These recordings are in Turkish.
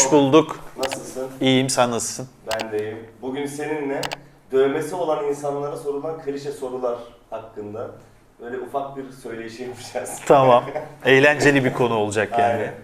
hoş bulduk. Nasılsın? İyiyim, sen nasılsın? Ben de iyiyim. Bugün seninle dövmesi olan insanlara sorulan klişe sorular hakkında böyle ufak bir söyleşi yapacağız. Tamam. Eğlenceli bir konu olacak yani. Aynen.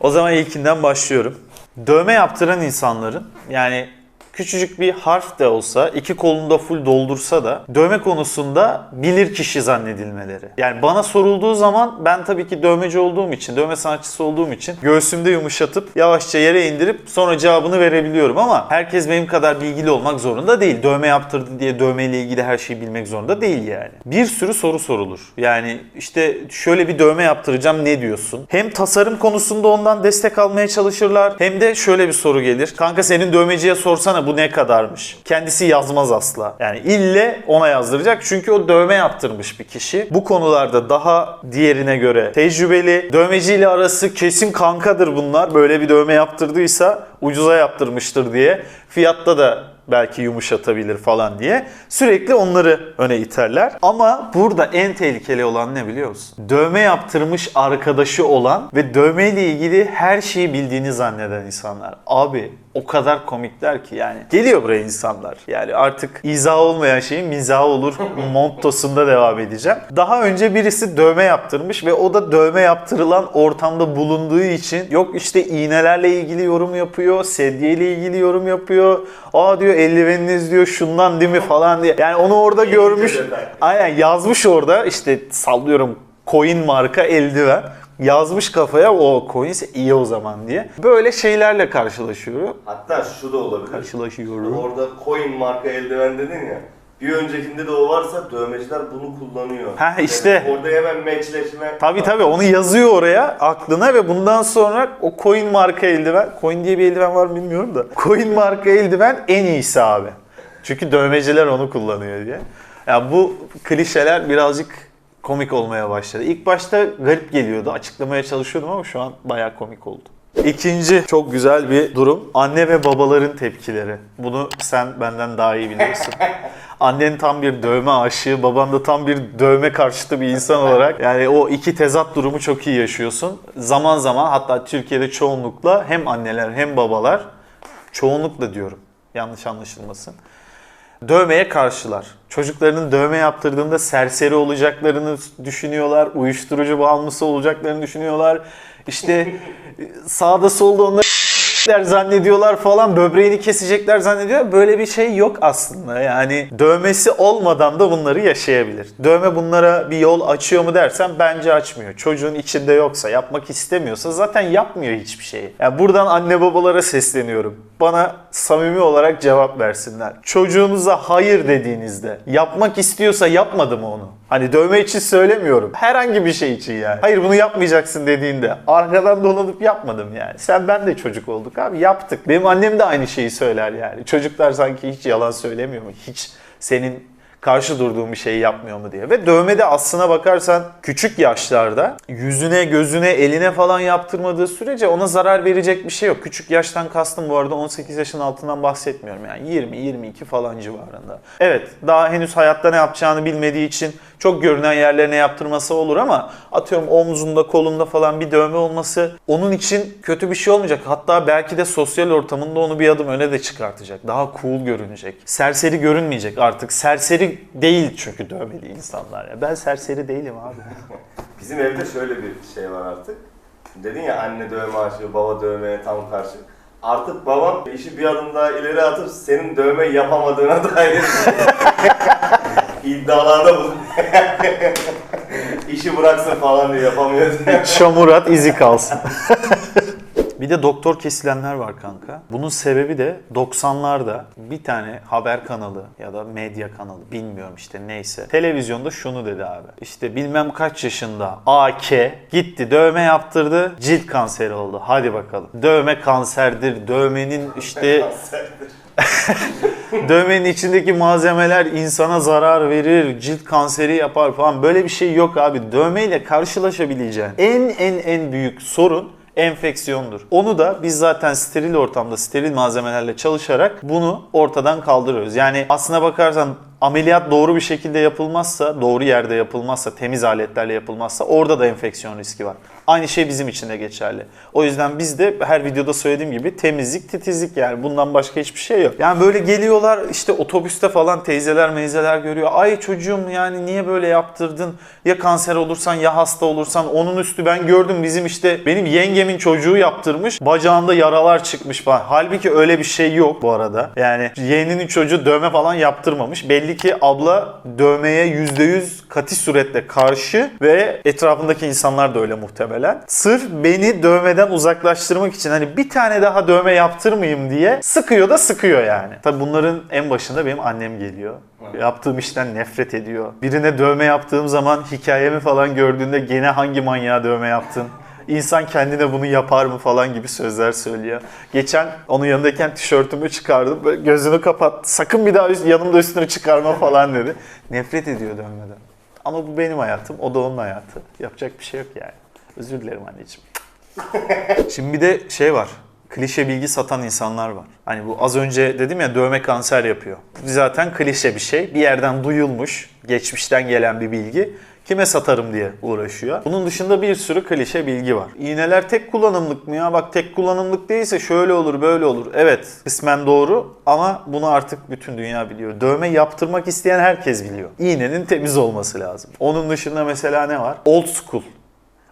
O zaman ilkinden başlıyorum. Dövme yaptıran insanların yani küçücük bir harf de olsa iki kolunda full doldursa da dövme konusunda bilir kişi zannedilmeleri. Yani bana sorulduğu zaman ben tabii ki dövmeci olduğum için, dövme sanatçısı olduğum için göğsümde yumuşatıp yavaşça yere indirip sonra cevabını verebiliyorum ama herkes benim kadar bilgili olmak zorunda değil. Dövme yaptırdı diye dövmeyle ilgili her şeyi bilmek zorunda değil yani. Bir sürü soru sorulur. Yani işte şöyle bir dövme yaptıracağım ne diyorsun? Hem tasarım konusunda ondan destek almaya çalışırlar hem de şöyle bir soru gelir. Kanka senin dövmeciye sorsana bu ne kadarmış? Kendisi yazmaz asla. Yani ille ona yazdıracak çünkü o dövme yaptırmış bir kişi. Bu konularda daha diğerine göre tecrübeli. Dövmeciyle arası kesin kankadır bunlar. Böyle bir dövme yaptırdıysa ucuza yaptırmıştır diye. Fiyatta da belki yumuşatabilir falan diye sürekli onları öne iterler. Ama burada en tehlikeli olan ne biliyor musun? Dövme yaptırmış arkadaşı olan ve dövmeyle ilgili her şeyi bildiğini zanneden insanlar. Abi o kadar komikler ki yani. Geliyor buraya insanlar. Yani artık izah olmayan şeyin mizahı olur montosunda devam edeceğim. Daha önce birisi dövme yaptırmış ve o da dövme yaptırılan ortamda bulunduğu için yok işte iğnelerle ilgili yorum yapıyor, sedyeyle ilgili yorum yapıyor. Aa diyor eldiveniniz diyor şundan değil mi falan diye. Yani onu orada görmüş. Aynen yazmış orada işte sallıyorum coin marka eldiven. Yazmış kafaya o coins iyi o zaman diye. Böyle şeylerle karşılaşıyor. Hatta şu da olabilir. Karşılaşıyorum. Orada coin marka eldiven dedin ya. Bir öncekinde de o varsa dövmeciler bunu kullanıyor. Ha, işte. orada hemen matchleşme. Tabii tabii onu yazıyor oraya aklına ve bundan sonra o coin marka eldiven, coin diye bir eldiven var mı bilmiyorum da. Coin marka eldiven en iyisi abi. Çünkü dövmeciler onu kullanıyor diye. Ya bu klişeler birazcık komik olmaya başladı. İlk başta garip geliyordu. Açıklamaya çalışıyordum ama şu an bayağı komik oldu. İkinci çok güzel bir durum. Anne ve babaların tepkileri. Bunu sen benden daha iyi biliyorsun. Annen tam bir dövme aşığı, baban da tam bir dövme karşıtı bir insan olarak yani o iki tezat durumu çok iyi yaşıyorsun. Zaman zaman hatta Türkiye'de çoğunlukla hem anneler hem babalar çoğunlukla diyorum yanlış anlaşılmasın. Dövmeye karşılar. Çocuklarının dövme yaptırdığında serseri olacaklarını düşünüyorlar. Uyuşturucu bağımlısı olacaklarını düşünüyorlar. İşte sağda solda onları zannediyorlar falan böbreğini kesecekler zannediyor. Böyle bir şey yok aslında. Yani dövmesi olmadan da bunları yaşayabilir. Dövme bunlara bir yol açıyor mu dersen bence açmıyor. Çocuğun içinde yoksa, yapmak istemiyorsa zaten yapmıyor hiçbir şeyi. Yani buradan anne babalara sesleniyorum. Bana samimi olarak cevap versinler. Çocuğunuza hayır dediğinizde yapmak istiyorsa yapmadı mı onu? Hani dövme için söylemiyorum. Herhangi bir şey için yani. Hayır bunu yapmayacaksın dediğinde arkadan dolanıp yapmadım yani. Sen ben de çocuk olduk abi yaptık. Benim annem de aynı şeyi söyler yani. Çocuklar sanki hiç yalan söylemiyor mu? Hiç senin karşı durduğum bir şeyi yapmıyor mu diye. Ve dövmede aslına bakarsan küçük yaşlarda yüzüne, gözüne, eline falan yaptırmadığı sürece ona zarar verecek bir şey yok. Küçük yaştan kastım bu arada 18 yaşın altından bahsetmiyorum yani 20-22 falan civarında. Evet daha henüz hayatta ne yapacağını bilmediği için çok görünen yerlerine yaptırması olur ama atıyorum omzunda, kolunda falan bir dövme olması onun için kötü bir şey olmayacak. Hatta belki de sosyal ortamında onu bir adım öne de çıkartacak. Daha cool görünecek. Serseri görünmeyecek artık. Serseri değil çünkü dövmeli insanlar. Ya ben serseri değilim abi. Bizim evde şöyle bir şey var artık. Dedin ya anne dövme aşığı, baba dövmeye tam karşı. Artık babam işi bir adım daha ileri atıp senin dövme yapamadığına dair iddialarda bulunuyor. İşi bıraksın falan diye yapamıyor diye. Çamurat izi kalsın. Bir de doktor kesilenler var kanka. Bunun sebebi de 90'larda bir tane haber kanalı ya da medya kanalı bilmiyorum işte neyse. Televizyonda şunu dedi abi. İşte bilmem kaç yaşında AK gitti dövme yaptırdı cilt kanseri oldu. Hadi bakalım. Dövme kanserdir. Dövmenin işte Dövmenin içindeki malzemeler insana zarar verir, cilt kanseri yapar falan. Böyle bir şey yok abi. Dövmeyle karşılaşabileceğin en en en büyük sorun enfeksiyondur. Onu da biz zaten steril ortamda steril malzemelerle çalışarak bunu ortadan kaldırıyoruz. Yani aslına bakarsan Ameliyat doğru bir şekilde yapılmazsa, doğru yerde yapılmazsa, temiz aletlerle yapılmazsa orada da enfeksiyon riski var. Aynı şey bizim için de geçerli. O yüzden biz de her videoda söylediğim gibi temizlik, titizlik yani bundan başka hiçbir şey yok. Yani böyle geliyorlar işte otobüste falan teyzeler meyzeler görüyor. Ay çocuğum yani niye böyle yaptırdın? Ya kanser olursan ya hasta olursan onun üstü ben gördüm bizim işte benim yengemin çocuğu yaptırmış. Bacağında yaralar çıkmış falan. Halbuki öyle bir şey yok bu arada. Yani yeğeninin çocuğu dövme falan yaptırmamış. Belli ki abla dövmeye %100 kati suretle karşı ve etrafındaki insanlar da öyle muhtemelen. Sırf beni dövmeden uzaklaştırmak için hani bir tane daha dövme yaptırmayayım diye sıkıyor da sıkıyor yani. Tabi bunların en başında benim annem geliyor. Yaptığım işten nefret ediyor. Birine dövme yaptığım zaman hikayemi falan gördüğünde gene hangi manyağa dövme yaptın? İnsan kendine bunu yapar mı falan gibi sözler söylüyor. Geçen onun yanındayken tişörtümü çıkardım. Böyle gözünü kapat. Sakın bir daha yanımda üstünü çıkarma falan dedi. Nefret ediyor dövmeden. Ama bu benim hayatım. O da onun hayatı. Yapacak bir şey yok yani. Özür dilerim anneciğim. Şimdi bir de şey var. Klişe bilgi satan insanlar var. Hani bu az önce dedim ya dövme kanser yapıyor. Bu zaten klişe bir şey. Bir yerden duyulmuş, geçmişten gelen bir bilgi. Kime satarım diye uğraşıyor. Bunun dışında bir sürü klişe bilgi var. İğneler tek kullanımlık mı ya? Bak tek kullanımlık değilse şöyle olur böyle olur. Evet kısmen doğru ama bunu artık bütün dünya biliyor. Dövme yaptırmak isteyen herkes biliyor. İğnenin temiz olması lazım. Onun dışında mesela ne var? Old school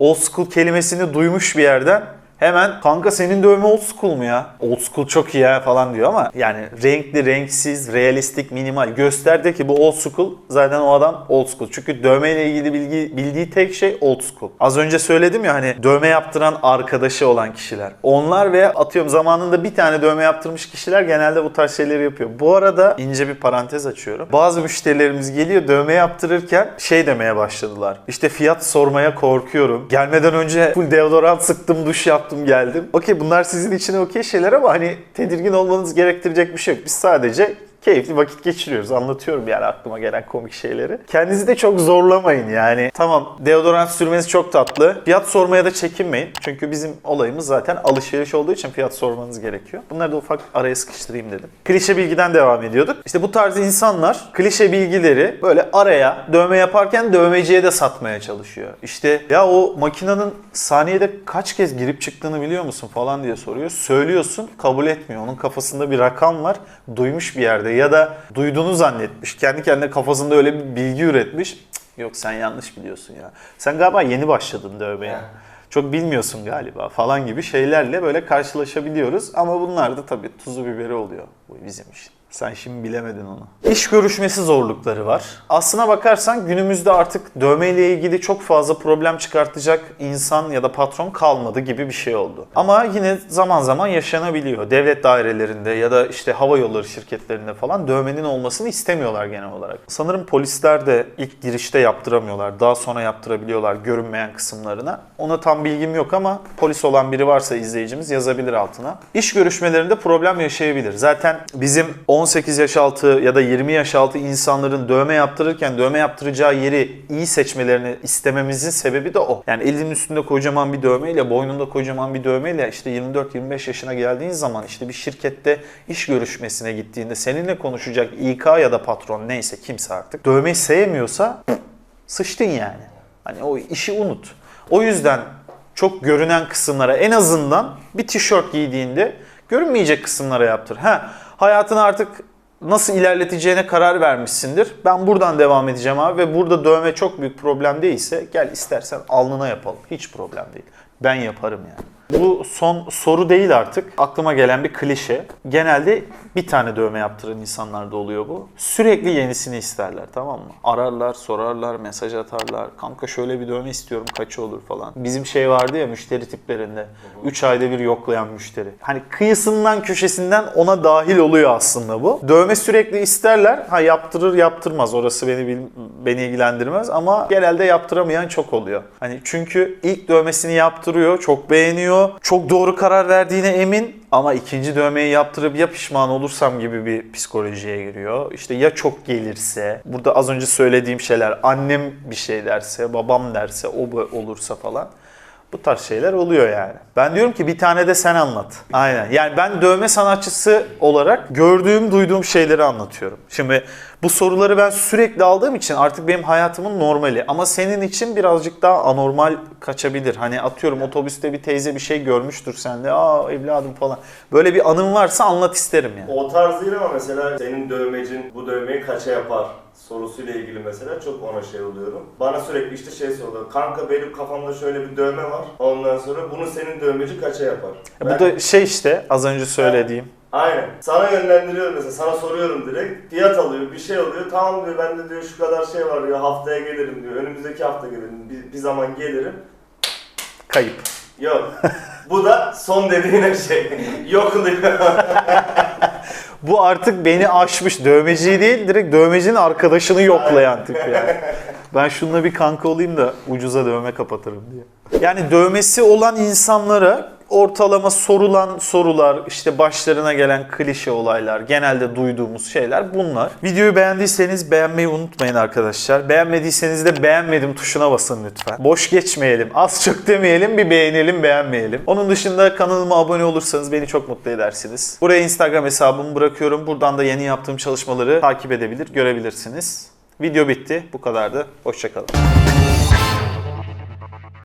old school kelimesini duymuş bir yerden hemen kanka senin dövme old school mu ya? Old school çok iyi ya falan diyor ama yani renkli, renksiz, realistik, minimal gösterdi ki bu old school zaten o adam old school. Çünkü dövme ile ilgili bilgi, bildiği tek şey old school. Az önce söyledim ya hani dövme yaptıran arkadaşı olan kişiler. Onlar ve atıyorum zamanında bir tane dövme yaptırmış kişiler genelde bu tarz şeyleri yapıyor. Bu arada ince bir parantez açıyorum. Bazı müşterilerimiz geliyor dövme yaptırırken şey demeye başladılar. İşte fiyat sormaya korkuyorum. Gelmeden önce full deodorant sıktım, duş yaptım geldim. Okey bunlar sizin için okey şeyler ama hani tedirgin olmanız gerektirecek bir şey yok. Biz sadece keyifli vakit geçiriyoruz. Anlatıyorum yani aklıma gelen komik şeyleri. Kendinizi de çok zorlamayın yani. Tamam deodorant sürmeniz çok tatlı. Fiyat sormaya da çekinmeyin. Çünkü bizim olayımız zaten alışveriş olduğu için fiyat sormanız gerekiyor. Bunları da ufak araya sıkıştırayım dedim. Klişe bilgiden devam ediyorduk. İşte bu tarz insanlar klişe bilgileri böyle araya dövme yaparken dövmeciye de satmaya çalışıyor. İşte ya o makinenin saniyede kaç kez girip çıktığını biliyor musun falan diye soruyor. Söylüyorsun kabul etmiyor. Onun kafasında bir rakam var. Duymuş bir yerde ya da duyduğunu zannetmiş. Kendi kendine kafasında öyle bir bilgi üretmiş. Cık, yok sen yanlış biliyorsun ya. Sen galiba yeni başladın dövmeye. Ha. Çok bilmiyorsun galiba falan gibi şeylerle böyle karşılaşabiliyoruz. Ama bunlar da tabii tuzu biberi oluyor bu bizim için. Sen şimdi bilemedin onu. İş görüşmesi zorlukları var. Aslına bakarsan günümüzde artık dövmeyle ilgili çok fazla problem çıkartacak insan ya da patron kalmadı gibi bir şey oldu. Ama yine zaman zaman yaşanabiliyor. Devlet dairelerinde ya da işte hava yolları şirketlerinde falan dövmenin olmasını istemiyorlar genel olarak. Sanırım polisler de ilk girişte yaptıramıyorlar. Daha sonra yaptırabiliyorlar görünmeyen kısımlarına. Ona tam bilgim yok ama polis olan biri varsa izleyicimiz yazabilir altına. İş görüşmelerinde problem yaşayabilir. Zaten bizim 18 yaş altı ya da 20 yaş altı insanların dövme yaptırırken dövme yaptıracağı yeri iyi seçmelerini istememizin sebebi de o. Yani elinin üstünde kocaman bir dövmeyle, boynunda kocaman bir dövmeyle işte 24-25 yaşına geldiğin zaman işte bir şirkette iş görüşmesine gittiğinde seninle konuşacak İK ya da patron neyse kimse artık dövmeyi sevmiyorsa sıçtın yani. Hani o işi unut. O yüzden çok görünen kısımlara en azından bir tişört giydiğinde görünmeyecek kısımlara yaptır. Ha, hayatını artık nasıl ilerleteceğine karar vermişsindir. Ben buradan devam edeceğim abi ve burada dövme çok büyük problem değilse gel istersen alnına yapalım. Hiç problem değil. Ben yaparım yani. Bu son soru değil artık. Aklıma gelen bir klişe. Genelde bir tane dövme yaptıran insanlarda oluyor bu. Sürekli yenisini isterler tamam mı? Ararlar, sorarlar, mesaj atarlar. Kanka şöyle bir dövme istiyorum kaçı olur falan. Bizim şey vardı ya müşteri tiplerinde. 3 ayda bir yoklayan müşteri. Hani kıyısından köşesinden ona dahil oluyor aslında bu. Dövme sürekli isterler. Ha yaptırır yaptırmaz. Orası beni beni ilgilendirmez ama genelde yaptıramayan çok oluyor. Hani çünkü ilk dövmesini yaptırıyor, çok beğeniyor. Çok doğru karar verdiğine emin ama ikinci dövmeyi yaptırıp ya pişman olursam gibi bir psikolojiye giriyor. İşte ya çok gelirse, burada az önce söylediğim şeyler, annem bir şey derse, babam derse, o olursa falan. Bu tarz şeyler oluyor yani. Ben diyorum ki bir tane de sen anlat. Aynen. Yani ben dövme sanatçısı olarak gördüğüm, duyduğum şeyleri anlatıyorum. Şimdi Bu soruları ben sürekli aldığım için artık benim hayatımın normali. Ama senin için birazcık daha anormal kaçabilir. Hani atıyorum otobüste bir teyze bir şey görmüştür sende. Aa evladım falan. Böyle bir anın varsa anlat isterim yani. O tarz değil ama mesela senin dövmecin bu dövmeyi kaça yapar sorusuyla ilgili mesela çok ona şey oluyorum. Bana sürekli işte şey soruyorlar. Kanka benim kafamda şöyle bir dövme var. Ondan sonra bunu senin dövmeci kaça yapar? Bu Ben- da şey işte az önce söylediğim. Aynen. Sana yönlendiriyorum mesela. Sana soruyorum direkt. Fiyat alıyor, bir şey oluyor. Tamam diyor bende diyor şu kadar şey var diyor. Haftaya gelirim diyor. Önümüzdeki hafta gelirim. Bir, bir zaman gelirim. Kayıp. Yok. Bu da son dediğine şey. Yok diyor. Bu artık beni aşmış. Dövmeciyi değil direkt dövmecinin arkadaşını yoklayan tip yani. Ben şununla bir kanka olayım da ucuza dövme kapatırım diye. Yani dövmesi olan insanlara ortalama sorulan sorular, işte başlarına gelen klişe olaylar, genelde duyduğumuz şeyler bunlar. Videoyu beğendiyseniz beğenmeyi unutmayın arkadaşlar. Beğenmediyseniz de beğenmedim tuşuna basın lütfen. Boş geçmeyelim, az çok demeyelim, bir beğenelim, beğenmeyelim. Onun dışında kanalıma abone olursanız beni çok mutlu edersiniz. Buraya Instagram hesabımı bırakıyorum. Buradan da yeni yaptığım çalışmaları takip edebilir, görebilirsiniz. Video bitti. Bu kadardı. Hoşçakalın.